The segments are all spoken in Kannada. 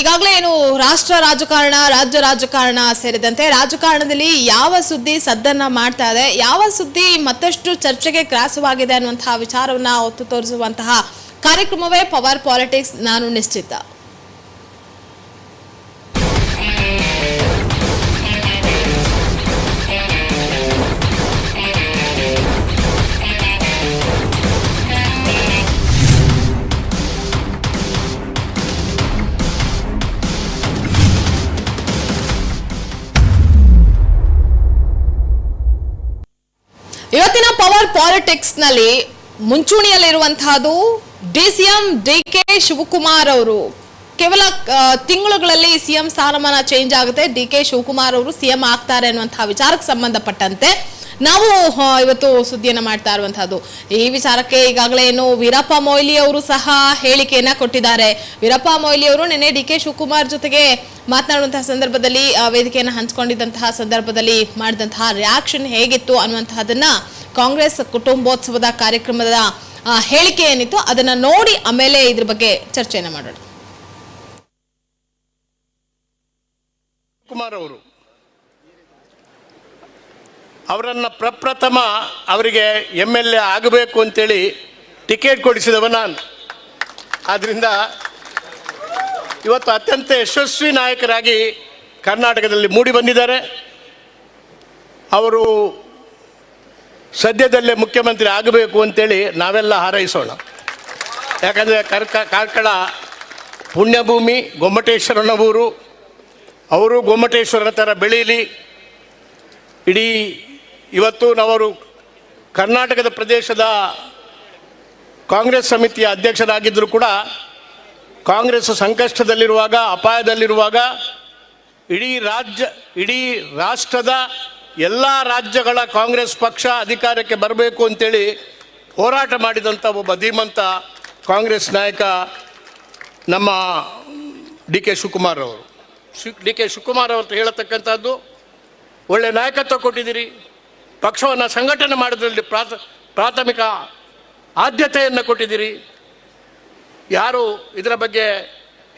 ಈಗಾಗಲೇ ಏನು ರಾಷ್ಟ್ರ ರಾಜಕಾರಣ, ರಾಜ್ಯ ರಾಜಕಾರಣ ಸೇರಿದಂತೆ ರಾಜಕಾರಣದಲ್ಲಿ ಯಾವ ಸುದ್ದಿ ಸದ್ದನ್ನ ಮಾಡ್ತಾ ಇದೆ, ಯಾವ ಸುದ್ದಿ ಮತ್ತಷ್ಟು ಚರ್ಚೆಗೆ ಗ್ರಾಸವಾಗಿದೆ ಅನ್ನುವಂತಹ ವಿಚಾರವನ್ನ ಒತ್ತು ತೋರಿಸುವಂತಹ ಕಾರ್ಯಕ್ರಮವೇ ಪವರ್ ಪಾಲಿಟಿಕ್ಸ್. ನಾನು ನಿಶ್ಚಿತ. ಪವರ್ ಪಾಲಿಟಿಕ್ಸ್ನಲ್ಲಿ ಮುಂಚೂಣಿಯಲ್ಲಿರುವಂತಹದ್ದು D CM D K Shivakumar ಅವರು. ಕೇವಲ ತಿಂಗಳುಗಳಲ್ಲಿ ಸಿಎಂ ಸ್ಥಾನಮಾನ ಚೇಂಜ್ ಆಗುತ್ತೆ. ಡಿ ಕೆ ಶಿವಕುಮಾರ್ ಅವರು ಸಿಎಂ ಆಗ್ತಾರೆ ಅನ್ನುವಂತಹ ವಿಚಾರಕ್ಕೆ ಸಂಬಂಧಪಟ್ಟಂತೆ ನಾವು ಇವತ್ತು ಸುದ್ದಿಯನ್ನು ಮಾಡ್ತಾ ಇರುವಂತಹದ್ದು. ಈ ವಿಚಾರಕ್ಕೆ ಈಗಾಗಲೇ ಏನು ವೀರಪ್ಪ ಮೊಯ್ಲಿ ಅವರು ಸಹ ಹೇಳಿಕೆಯನ್ನ ಕೊಟ್ಟಿದ್ದಾರೆ. ವೀರಪ್ಪ ಮೊಯ್ಲಿ ಅವರು ನಿನ್ನೆ ಡಿ ಕೆ ಶಿವಕುಮಾರ್ ಜೊತೆಗೆ ಮಾತನಾಡುವಂತಹ ಸಂದರ್ಭದಲ್ಲಿ ವೇದಿಕೆಯನ್ನು ಹಂಚಿಕೊಂಡಿದ್ದಂತಹ ಸಂದರ್ಭದಲ್ಲಿ ಮಾಡಿದಂತಹ ರಿಯಾಕ್ಷನ್ ಹೇಗಿತ್ತು ಅನ್ನುವಂತಹದನ್ನ ಕಾಂಗ್ರೆಸ್ ಕುಟುಂಬೋತ್ಸವದ ಕಾರ್ಯಕ್ರಮದ ಹೇಳಿಕೆ ಏನಿತ್ತು, ಅದನ್ನ ನೋಡಿ ಆಮೇಲೆ ಇದ್ರ ಬಗ್ಗೆ ಚರ್ಚೆಯನ್ನು ಮಾಡೋಣ. ಕುಮಾರ್ ಅವರು, ಅವರನ್ನು ಪ್ರಪ್ರಥಮ ಅವರಿಗೆ ಎಂ ಎಲ್ ಎ ಆಗಬೇಕು ಅಂತೇಳಿ ಟಿಕೆಟ್ ಕೊಡಿಸಿದವ ನಾನು. ಆದ್ದರಿಂದ ಇವತ್ತು ಅತ್ಯಂತ ಯಶಸ್ವಿ ನಾಯಕರಾಗಿ ಕರ್ನಾಟಕದಲ್ಲಿ ಮೂಡಿ ಬಂದಿದ್ದಾರೆ. ಅವರು ಸದ್ಯದಲ್ಲೇ ಮುಖ್ಯಮಂತ್ರಿ ಆಗಬೇಕು ಅಂತೇಳಿ ನಾವೆಲ್ಲ ಹಾರೈಸೋಣ. ಯಾಕಂದರೆ ಕರ್ಕ, ಕಾರ್ಕಳ ಪುಣ್ಯಭೂಮಿ, ಗೊಮ್ಮಟೇಶ್ವರನ ಊರು, ಅವರು ಗೊಮ್ಮಟೇಶ್ವರನ ಥರ ಬೆಳೀಲಿ. ಇಡೀ ಇವತ್ತು ನಾವರು ಕರ್ನಾಟಕದ ಪ್ರದೇಶದ ಕಾಂಗ್ರೆಸ್ ಸಮಿತಿಯ ಅಧ್ಯಕ್ಷರಾಗಿದ್ದರೂ ಕೂಡ ಕಾಂಗ್ರೆಸ್ ಸಂಕಷ್ಟದಲ್ಲಿರುವಾಗ, ಅಪಾಯದಲ್ಲಿರುವಾಗ ಇಡೀ ರಾಜ್ಯ, ಇಡೀ ರಾಷ್ಟ್ರದ ಎಲ್ಲ ರಾಜ್ಯಗಳ ಕಾಂಗ್ರೆಸ್ ಪಕ್ಷ ಅಧಿಕಾರಕ್ಕೆ ಬರಬೇಕು ಅಂತೇಳಿ ಹೋರಾಟ ಮಾಡಿದಂಥ ಒಬ್ಬ ಧೀಮಂತ ಕಾಂಗ್ರೆಸ್ ನಾಯಕ ನಮ್ಮ ಡಿ ಕೆ ಶಿವಕುಮಾರ್ ಅವರು. ಶಿ ಡಿ ಕೆ ಶಿವಕುಮಾರ್ ಅವ್ರ ಹೇಳತಕ್ಕಂಥದ್ದು, ಒಳ್ಳೆ ನಾಯಕತ್ವ ಕೊಟ್ಟಿದ್ದೀರಿ. ಪಕ್ಷವನ್ನು ಸಂಘಟನೆ ಮಾಡೋದ್ರಲ್ಲಿ ಪ್ರಾಥ, ಪ್ರಾಥಮಿಕ ಆದ್ಯತೆಯನ್ನು ಕೊಟ್ಟಿದ್ದೀರಿ. ಯಾರು ಇದರ ಬಗ್ಗೆ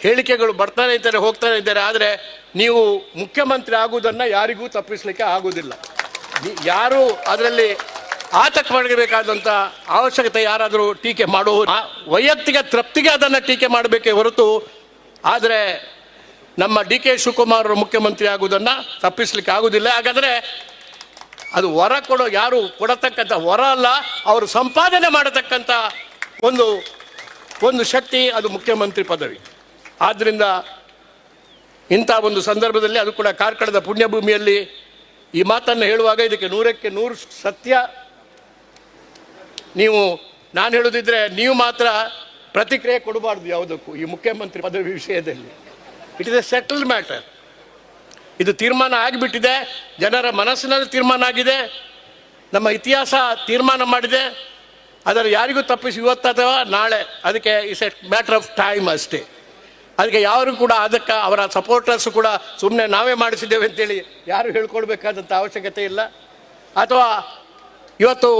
ಹೇಳಿಕೆಗಳು ಬರ್ತಾನೆ ಇದ್ದಾರೆ, ಹೋಗ್ತಾನೆ ಇದ್ದಾರೆ, ಆದರೆ ನೀವು ಮುಖ್ಯಮಂತ್ರಿ ಆಗುವುದನ್ನು ಯಾರಿಗೂ ತಪ್ಪಿಸಲಿಕ್ಕೆ ಆಗುವುದಿಲ್ಲ ಯಾರು ಅದರಲ್ಲಿ ಆತಂಕ ಮಾಡಬೇಕಾದಂಥ ಅವಶ್ಯಕತೆ ಯಾರಾದರೂ ಟೀಕೆ ಮಾಡುವ ವೈಯಕ್ತಿಕ ತೃಪ್ತಿಗೆ ಅದನ್ನು ಟೀಕೆ ಮಾಡಬೇಕೇ ಹೊರತು, ಆದರೆ ನಮ್ಮ ಡಿ ಕೆ ಶಿವಕುಮಾರ್ ಮುಖ್ಯಮಂತ್ರಿ ಆಗುವುದನ್ನು ತಪ್ಪಿಸ್ಲಿಕ್ಕೆ ಆಗುವುದಿಲ್ಲ ಹಾಗಾದರೆ ಅದು ವರ ಕೊಡೋ, ಯಾರು ಕೊಡತಕ್ಕಂಥ ವರ ಅಲ್ಲ, ಅವರು ಸಂಪಾದನೆ ಮಾಡತಕ್ಕಂಥ ಒಂದು ಒಂದು ಶಕ್ತಿ ಅದು ಮುಖ್ಯಮಂತ್ರಿ ಪದವಿ. ಆದ್ದರಿಂದ ಇಂಥ ಒಂದು ಸಂದರ್ಭದಲ್ಲಿ ಅದು ಕೂಡ ಕಾರ್ಕಳದ ಪುಣ್ಯಭೂಮಿಯಲ್ಲಿ ಈ ಮಾತನ್ನು ಹೇಳುವಾಗ ಇದಕ್ಕೆ ನೂರಕ್ಕೆ ನೂರು ಸತ್ಯ. ನೀವು, ನಾನು ಹೇಳೋದಿದ್ರೆ ನೀವು ಮಾತ್ರ ಪ್ರತಿಕ್ರಿಯೆ ಕೊಡಬಾರ್ದು ಯಾವುದಕ್ಕೂ ಈ ಮುಖ್ಯಮಂತ್ರಿ ಪದವಿ ವಿಷಯದಲ್ಲಿ. It is a settle matter ಇದು ತೀರ್ಮಾನ ಆಗಿಬಿಟ್ಟಿದೆ, ಜನರ ಮನಸ್ಸಿನಲ್ಲಿ ತೀರ್ಮಾನ ಆಗಿದೆ, ನಮ್ಮ ಇತಿಹಾಸ ತೀರ್ಮಾನ ಮಾಡಿದೆ ಅದರ ಯಾರಿಗೂ ತಪ್ಪಿಸಿ ಇವತ್ತು ಅಥವಾ ನಾಳೆ. ಅದಕ್ಕೆ it's a matter of time ಅಷ್ಟೇ. ಅದಕ್ಕೆ ಯಾರು ಕೂಡ ಅದಕ್ಕೆ ಅವರ ಸಪೋರ್ಟರ್ಸ್ ಕೂಡ ಸುಮ್ಮನೆ ನಾವೇ ಮಾಡಿಸಿದ್ದೇವೆ ಅಂತೇಳಿ ಯಾರು ಹೇಳ್ಕೊಳ್ಬೇಕಾದಂಥ ಅವಶ್ಯಕತೆ ಇಲ್ಲ. ಅಥವಾ ಇವತ್ತು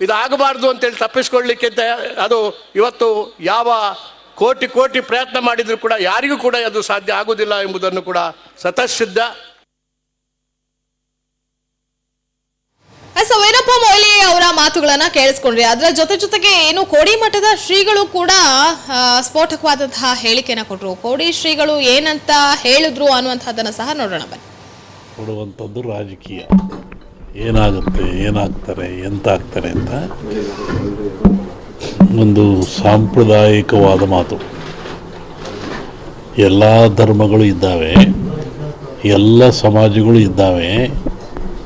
ಇದಾಗಬಾರ್ದು ಅಂತೇಳಿ ತಪ್ಪಿಸ್ಕೊಳ್ಳಿಕ್ಕೆ ಅಂತ ಅದು ಇವತ್ತು ಯಾವ ಕೋಟಿ ಕೋಟಿ ಪ್ರಯತ್ನ ಮಾಡಿದರೂ ಕೂಡ ಯಾರಿಗೂ ಕೂಡ ಅದು ಸಾಧ್ಯ ಆಗುವುದಿಲ್ಲ ಎಂಬುದನ್ನು ಕೂಡ ಸ್ವತಃಸಿದ್ಧ ಎಸ್ ವೀರಪ್ಪ ಮೊಯ್ಲಿ ಅವರ ಮಾತುಗಳನ್ನ ಕೇಳಿಸ್ಕೊಂಡ್ರಿ. ಅದರ ಜೊತೆ ಜೊತೆಗೆ ಏನು ಕೋಡಿ ಮಠದ ಶ್ರೀಗಳು ಕೂಡ ಸ್ಫೋಟಕವಾದಂತಹ ಹೇಳಿಕೆನ ಕೊಟ್ಟರು ಕೋಡಿ ಶ್ರೀಗಳು ಏನಂತ ಹೇಳಿದ್ರು ಅನ್ನುವಂತಹದನ್ನ ಸಹ ನೋಡೋಣ ಬನ್ನಿ. ಕೊಡುವಂಥದ್ದು ರಾಜಕೀಯ. ಏನಾಗುತ್ತೆ, ಏನಾಗ್ತಾರೆ ಎಂತ ಆಗ್ತಾರೆ ಅಂತ ಒಂದು ಸಾಂಪ್ರದಾಯಿಕವಾದ ಮಾತು. ಎಲ್ಲ ಧರ್ಮಗಳು ಇದ್ದಾವೆ, ಎಲ್ಲ ಸಮಾಜಗಳು ಇದ್ದಾವೆ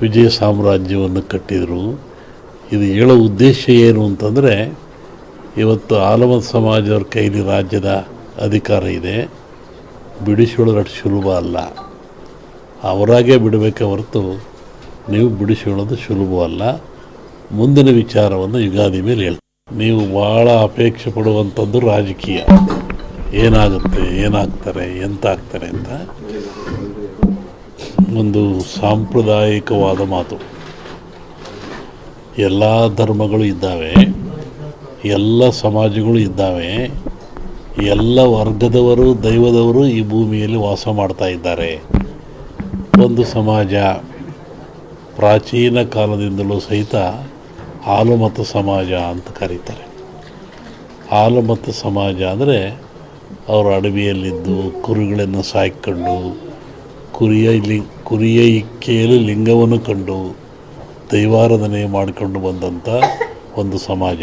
ವಿಜಯ ಸಾಮ್ರಾಜ್ಯವನ್ನು ಕಟ್ಟಿದರು. ಇದು ಹೇಳೋ ಉದ್ದೇಶ ಏನು ಅಂತಂದರೆ, ಇವತ್ತು ಆಲಮದ ಸಮಾಜವ್ರ ಕೈಲಿ ರಾಜ್ಯದ ಅಧಿಕಾರ ಇದೆ. ಬಿಡಿಸಿಕೊಳ್ಳೋದು ಅಷ್ಟು ಸುಲಭ ಅಲ್ಲ. ಅವರಾಗೇ ಬಿಡಬೇಕೆ ಹೊರತು ನೀವು ಬಿಡಿಸಿಕೊಳ್ಳೋದು ಸುಲಭವಲ್ಲ ಮುಂದಿನ ವಿಚಾರವನ್ನು ಯುಗಾದಿ ಮೇಲೆ ಹೇಳಿ ನೀವು ಭಾಳ ಅಪೇಕ್ಷೆ ಪಡುವಂಥದ್ದು ರಾಜಕೀಯ. ಏನಾಗುತ್ತೆ, ಏನಾಗ್ತಾರೆ ಎಂತ ಆಗ್ತಾರೆ ಅಂತ ಒಂದು ಸಾಂಪ್ರದಾಯಿಕವಾದ ಮಾತು. ಎಲ್ಲ ಧರ್ಮಗಳು ಇದ್ದಾವೆ, ಎಲ್ಲ ಸಮಾಜಗಳು ಇದ್ದಾವೆ, ಎಲ್ಲ ವರ್ಗದವರು, ದೈವದವರು ಈ ಭೂಮಿಯಲ್ಲಿ ವಾಸ ಮಾಡ್ತಾ ಇದ್ದಾರೆ. ಒಂದು ಸಮಾಜ ಪ್ರಾಚೀನ ಕಾಲದಿಂದಲೂ ಸಹಿತ ಹಾಲು ಸಮಾಜ ಅಂತ ಕರೀತಾರೆ. ಹಾಲು ಸಮಾಜ ಅಂದರೆ ಅವರು ಅಡವಿಯಲ್ಲಿದ್ದು ಕುರಿಗಳನ್ನು ಸಾಯ್ಕೊಂಡು ಕುರಿಯ ಲಿ, ಕುರಿಯ ಇಕ್ಕೆಯಲ್ಲಿ ಲಿಂಗವನ್ನು ಕಂಡು ದೈವಾರಾಧನೆ ಮಾಡಿಕೊಂಡು ಬಂದಂಥ ಒಂದು ಸಮಾಜ.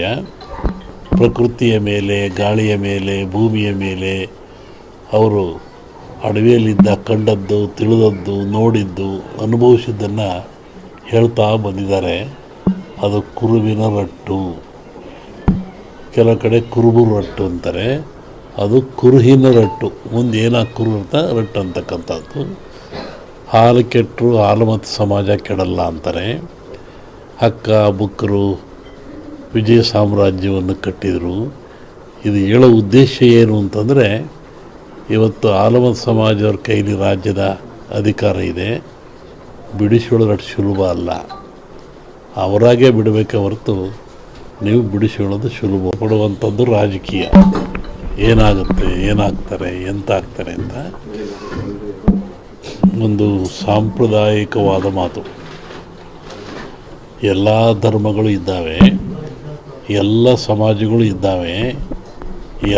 ಪ್ರಕೃತಿಯ ಮೇಲೆ, ಗಾಳಿಯ ಮೇಲೆ, ಭೂಮಿಯ ಮೇಲೆ ಅವರು ಅಡವಿಯಲ್ಲಿದ್ದ, ಕಂಡದ್ದು, ತಿಳಿದದ್ದು, ನೋಡಿದ್ದು, ಅನುಭವಿಸಿದ್ದನ್ನು ಹೇಳ್ತಾ ಬಂದಿದ್ದಾರೆ. ಅದು ಕುರುವಿನ ರಟ್ಟು. ಕೆಲವು ಕಡೆ ಕುರುಬು ರಟ್ಟು ಅಂತಾರೆ. ಅದು ಕುರುಹಿನ ರಟ್ಟು. ಮುಂದೆ ಏನಾಗ ಕುರು ಅಂತ ರಟ್ಟು ಅಂತಕ್ಕಂಥದ್ದು. ಹಾಲು ಕೆಟ್ಟರು, ಹಾಲು ಮತ್ತು ಸಮಾಜ ಕೆಡಲ್ಲ ಅಂತಾರೆ. ಹಕ್ಕ, ಬುಕ್ಕರು, ವಿಜಯ ಸಾಮ್ರಾಜ್ಯವನ್ನು ಕಟ್ಟಿದರು. ಇದು ಹೇಳೋ ಉದ್ದೇಶ ಏನು ಅಂತಂದರೆ, ಇವತ್ತು ಆಲಮತ್ ಸಮಾಜವ್ರ ಕೈಲಿ ರಾಜ್ಯದ ಅಧಿಕಾರ ಇದೆ. ಬಿಡಿಸಿಕೊಳ್ಳೋದು ಅಷ್ಟು ಸುಲಭ ಅಲ್ಲ. ಅವರಾಗೇ ಬಿಡಬೇಕೆ ಹೊರತು ನೀವು ಬಿಡಿಸಿಕೊಳ್ಳೋದು ಸುಲಭ. ಪಡುವಂಥದ್ದು ರಾಜಕೀಯ. ಏನಾಗುತ್ತೆ, ಏನಾಗ್ತಾರೆ ಎಂತ ಆಗ್ತಾರೆ ಅಂತ ಒಂದು ಸಾಂಪ್ರದಾಯಿಕವಾದ ಮಾತು. ಎಲ್ಲ ಧರ್ಮಗಳು ಇದ್ದಾವೆ, ಎಲ್ಲ ಸಮಾಜಗಳು ಇದ್ದಾವೆ,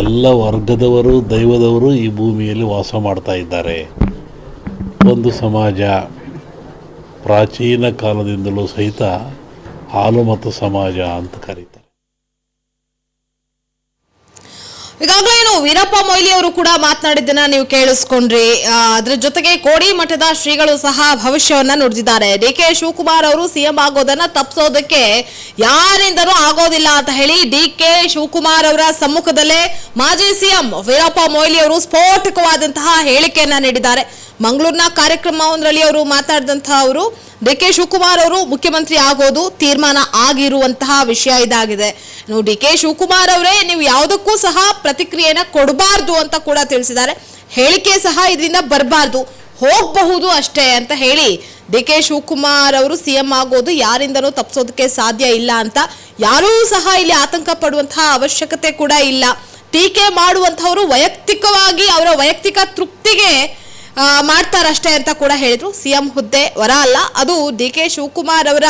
ಎಲ್ಲ ವರ್ಗದವರು, ದೈವದವರು ಈ ಭೂಮಿಯಲ್ಲಿ ವಾಸ ಮಾಡ್ತಾ ಇದ್ದಾರೆ. ಒಂದು ಸಮಾಜ ಪ್ರಾಚೀನ ಕಾಲದಿಂದಲೂ ಸಹಿತ ಹಾಲು ಮತ್ತು ಸಮಾಜ ಅಂತ ಕರೀತಾರೆ. ಈಗಾಗಲೇ ಏನು ವೀರಪ್ಪ ಮೊಯ್ಲಿ ಅವರು ಕೂಡ ಮಾತನಾಡಿದ್ದನ್ನ ನೀವು ಕೇಳಿಸ್ಕೊಂಡ್ರಿ. ಅದ್ರ ಜೊತೆಗೆ ಕೋಡಿ ಮಠದ ಶ್ರೀಗಳು ಸಹ ಭವಿಷ್ಯವನ್ನ ನುಡಿದಿದ್ದಾರೆ. ಡಿ ಕೆ ಶಿವಕುಮಾರ್ ಅವರು ಸಿಎಂ ಆಗೋದನ್ನ ತಪ್ಪಿಸೋದಕ್ಕೆ ಯಾರಿಂದನೂ ಆಗೋದಿಲ್ಲ ಅಂತ ಹೇಳಿ ಡಿ ಕೆ ಶಿವಕುಮಾರ್ ಅವರ ಸಮ್ಮುಖದಲ್ಲೇ ಮಾಜಿ ಸಿಎಂ ವೀರಪ್ಪ ಮೊಯ್ಲಿ ಅವರು ಸ್ಫೋಟಕವಾದಂತಹ ಹೇಳಿಕೆಯನ್ನ ನೀಡಿದ್ದಾರೆ. ಮಂಗಳೂರಿನ ಕಾರ್ಯಕ್ರಮವೊಂದರಲ್ಲಿ ಅವರು ಮಾತಾಡಿದಂತಹ ಅವರು ಡಿ ಕೆ ಶಿವಕುಮಾರ್ ಅವರು ಮುಖ್ಯಮಂತ್ರಿ ಆಗೋದು ತೀರ್ಮಾನ ಆಗಿರುವಂತಹ ವಿಷಯ ಇದಾಗಿದೆ. ನೀವು ಡಿ ಕೆ ಶಿವಕುಮಾರ್ ಅವರೇ ನೀವು ಯಾವುದಕ್ಕೂ ಸಹ ಪ್ರತಿಕ್ರಿಯೆನ ಕೊಡಬಾರ್ದು ಅಂತ ಕೂಡ ತಿಳಿಸಿದ್ದಾರೆ. ಹೇಳಿಕೆ ಸಹ ಇದರಿಂದ ಬರಬಾರ್ದು. ಹೋಗಬಹುದು ಅಷ್ಟೇ ಅಂತ ಹೇಳಿ ಡಿ ಕೆ ಶಿವಕುಮಾರ್ ಅವರು ಸಿಎಂ ಆಗೋದು ಯಾರಿಂದನೂ ತಪ್ಪಿಸೋದಕ್ಕೆ ಸಾಧ್ಯ ಇಲ್ಲ ಅಂತ ಯಾರೂ ಸಹ ಇಲ್ಲಿ ಆತಂಕ ಪಡುವಂತಹ ಅವಶ್ಯಕತೆ ಕೂಡ ಇಲ್ಲ. ಟೀಕೆ ಮಾಡುವಂಥವರು ವೈಯಕ್ತಿಕವಾಗಿ ಅವರ ವೈಯಕ್ತಿಕ ತೃಪ್ತಿಗೆ ಮಾಡ್ತಾರಷ್ಟೇ ಅಂತ ಕೂಡ ಹೇಳಿದ್ರು. ಸಿಎಂ ಹುದ್ದೆ ವರ ಅಲ್ಲ, ಅದು ಡಿ ಕೆ ಶಿವಕುಮಾರ್ ಅವರ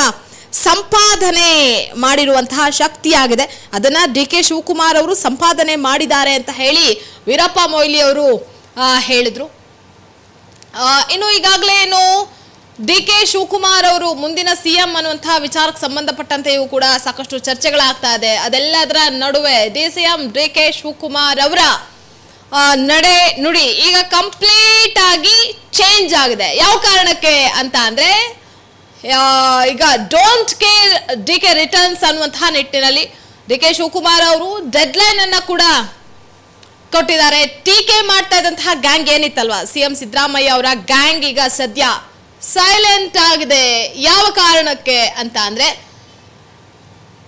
ಸಂಪಾದನೆ ಮಾಡಿರುವಂತಹ ಶಕ್ತಿಯಾಗಿದೆ. ಅದನ್ನ ಡಿ ಕೆ ಶಿವಕುಮಾರ್ ಅವರು ಸಂಪಾದನೆ ಮಾಡಿದ್ದಾರೆ ಅಂತ ಹೇಳಿ ವೀರಪ್ಪ ಮೊಯ್ಲಿ ಅವರು ಹೇಳಿದರು. ಇನ್ನು ಈಗಾಗಲೇ ಏನು, ಡಿ ಕೆ ಶಿವಕುಮಾರ್ ಅವರು ಮುಂದಿನ ಸಿಎಂ ಅನ್ನುವಂತಹ ವಿಚಾರಕ್ಕೆ ಸಂಬಂಧಪಟ್ಟಂತೆಯೂ ಕೂಡ ಸಾಕಷ್ಟು ಚರ್ಚೆಗಳಾಗ್ತಾ ಇದೆ. ಅದೆಲ್ಲದರ ನಡುವೆ D C M D K Shivakumar ಅವರ ನಡೆ, ನುಡಿ. ಈಗ ಕಂಪ್ಲೀಟ್ ಆಗಿ ಚೇಂಜ್ ಆಗಿದೆ. ಯಾವ ಕಾರಣಕ್ಕೆ ಅಂತ ಅಂದ್ರೆ ಈಗ don't care D K returns ಅನ್ನುವಂತಹ ನಿಟ್ಟಿನಲ್ಲಿ ಡಿ ಕೆ ಶಿವಕುಮಾರ್ ಅವರು ಡೆಡ್ಲೈನ್ ಅನ್ನ ಕೂಡ ಕೊಟ್ಟಿದ್ದಾರೆ. ಟೀಕೆ ಮಾಡ್ತಾ ಇದ್ದಂತಹ ಗ್ಯಾಂಗ್ ಏನಿತ್ತಲ್ವಾ? ಸಿಎಂ ಸಿದ್ದರಾಮಯ್ಯ ಅವರ ಗ್ಯಾಂಗ್ ಈಗ ಸದ್ಯ ಸೈಲೆಂಟ್ ಆಗಿದೆ. ಯಾವ ಕಾರಣಕ್ಕೆ ಅಂತ ಅಂದ್ರೆ,